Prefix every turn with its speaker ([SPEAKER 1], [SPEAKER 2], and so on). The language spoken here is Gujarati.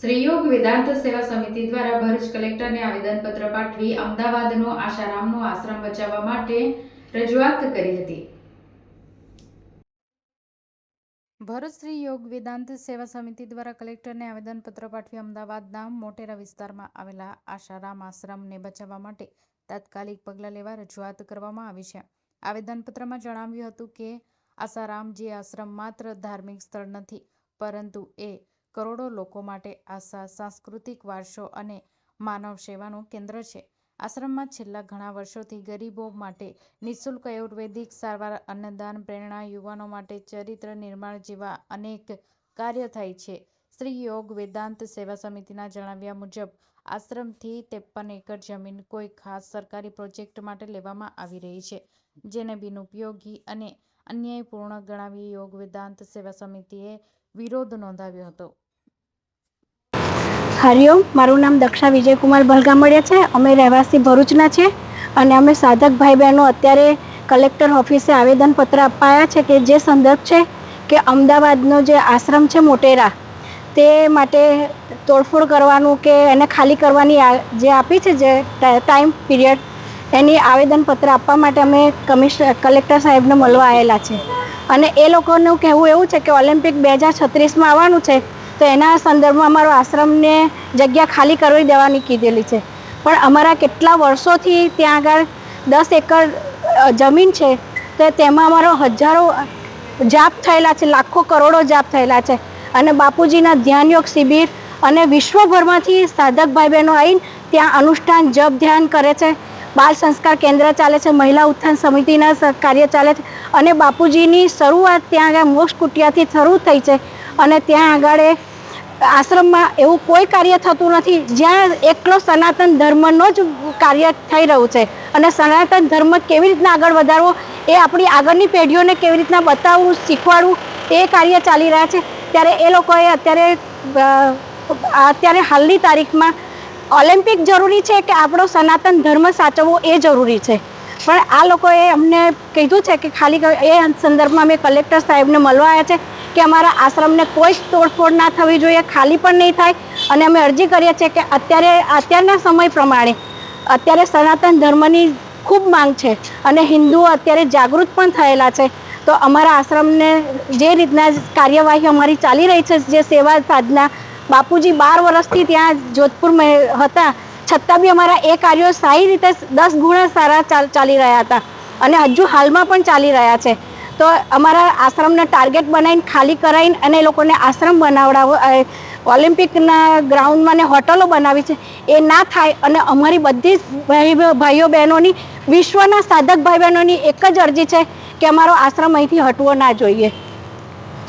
[SPEAKER 1] શ્રીયોગ વેદાંત સેવા સમિતિ દ્વારા ભરૂચ કલેક્ટરને આવેદનપત્ર પાઠવી અમદાવાદનો આશારામનો આશ્રમ બચાવવા માટે રજૂઆત કરી હતી. ભરૂચ શ્રી યોગ વેદાંત સેવા સમિતિ દ્વારા કલેક્ટરને આવેદનપત્ર પાઠવી અમદાવાદના મોટેરા વિસ્તારમાં આવેલા આશારામ આશ્રમને બચાવવા માટે તાત્કાલિક પગલાં લેવા રજૂઆત કરવામાં આવી છે. આવેદનપત્રમાં જણાવ્યું હતું કે આશારામજી આશ્રમ માત્ર ધાર્મિક સ્થળ નથી, પરંતુ એ કરોડો લોકો માટે આશા, સાંસ્કૃતિક વારસો અને માનવ સેવાનું કેન્દ્ર છે. આશ્રમમાં છેલ્લા ઘણા વર્ષોથી ગરીબો માટે નિઃશુલ્ક આયુર્વેદિક સારવાર, અન્નદાન, પ્રેરણા, યુવાનો માટે ચરિત્ર નિર્માણ જેવા અનેક કાર્ય થાય છે. શ્રી યોગ વેદાંત સેવા સમિતિના જણાવ્યા મુજબ, આશ્રમથી ત્રેપન એકર જમીન કોઈ ખાસ સરકારી પ્રોજેક્ટ માટે લેવામાં આવી રહી છે, જેને બિનઉપયોગી અને અન્યાયપૂર્ણ ગણાવી યોગ વેદાંત સેવા સમિતિએ વિરોધ નોંધાવ્યો હતો.
[SPEAKER 2] હરિઓમ મારું નામ દક્ષા વિજયકુમાર ભલગામડિયા છે. અમે રહેવાસી ભરૂચના છે અને અમે સાધક ભાઈ બહેનો અત્યારે કલેક્ટર ઓફિસે આવેદનપત્ર અપાયા છે કે જે સંદર્ભ છે કે અમદાવાદનો જે આશ્રમ છે મોટેરા, તે માટે તોડફોડ કરવાનું કે એને ખાલી કરવાની જે આપી છે જે ટાઈમ પીરિયડ, એની આવેદનપત્ર આપવા માટે અમે કમિશનર, કલેક્ટર સાહેબને મળવા આવેલા છે. અને એ લોકોનું કહેવું એવું છે કે ઓલિમ્પિક બે હજાર છત્રીસમાં આવવાનું છે તો એના સંદર્ભમાં અમારો આશ્રમને જગ્યા ખાલી કરવી દેવાની કીધેલી છે. પણ અમારા કેટલા વર્ષોથી ત્યાં આગળ દસ એકર જમીન છે, તો તેમાં અમારો હજારો જાપ થયેલા છે, લાખો કરોડો જાપ થયેલા છે. અને બાપુજીના ધ્યાનયોગ શિબિર અને વિશ્વભરમાંથી સાધક ભાઈ બહેનો આવીને ત્યાં અનુષ્ઠાન, જપ, ધ્યાન કરે છે. બાલ સંસ્કાર કેન્દ્ર ચાલે છે, મહિલા ઉત્થાન સમિતિના કાર્ય ચાલે છે. અને બાપુજીની શરૂઆત ત્યાં આગળ મોક્ષ કુટિયાથી શરૂ થઈ છે. અને ત્યાં આગળ આશ્રમમાં એવું કોઈ કાર્ય થતું નથી. જ્યાં એકલો સનાતન ધર્મનો જ કાર્ય થઈ રહ્યું છે. અને સનાતન ધર્મ કેવી રીતના આગળ વધારવો, એ આપણી આગળની પેઢીઓને કેવી રીતના બતાવવું, શીખવાડવું, એ કાર્ય ચાલી રહ્યા છે. ત્યારે એ લોકોએ અત્યારે અત્યારે હાલની તારીખમાં ઓલિમ્પિક જરૂરી છે કે આપણો સનાતન ધર્મ સાચવવો એ જરૂરી છે. પણ આ લોકોએ અમને કીધું છે કે ખાલી એ સંદર્ભમાં અમે કલેક્ટર સાહેબને મળવા આવ્યા છે. કે અમારા આશ્રમને કોઈ જ તોડફોડ ના થવી જોઈએ, ખાલી પણ નહીં થાય. અને અમે અરજી કરીએ છીએ કે અત્યારે, અત્યારના સમય પ્રમાણે અત્યારે સનાતન ધર્મની ખૂબ માંગ છે અને હિન્દુઓ અત્યારે જાગૃત પણ થયેલા છે. તો અમારા આશ્રમને જે રીતના કાર્યવાહી અમારી ચાલી રહી છે, જે સેવા સાધના બાપુજી બાર વર્ષથી ત્યાં જોધપુરમાં હતા, છતાં બી અમારા એ કાર્યો સારી રીતે દસ ગુણા સારા ચાલી રહ્યા હતા. અને હજુ હાલમાં પણ ચાલી રહ્યા છે. તો અમારા આશ્રમને ટાર્ગેટ બનાવીને, ખાલી કરાવીને અને એ લોકોને આશ્રમ બનાવડાવો ઓલિમ્પિકના ગ્રાઉન્ડમાં ને હોટલો બનાવી છે. એ ના થાય અને અમારી બધી જ ભાઈ, ભાઈઓ બહેનોની, વિશ્વના સાધક ભાઈ બહેનોની એક જ અરજી છે કે અમારો આશ્રમ અહીંથી હટવો ના જોઈએ.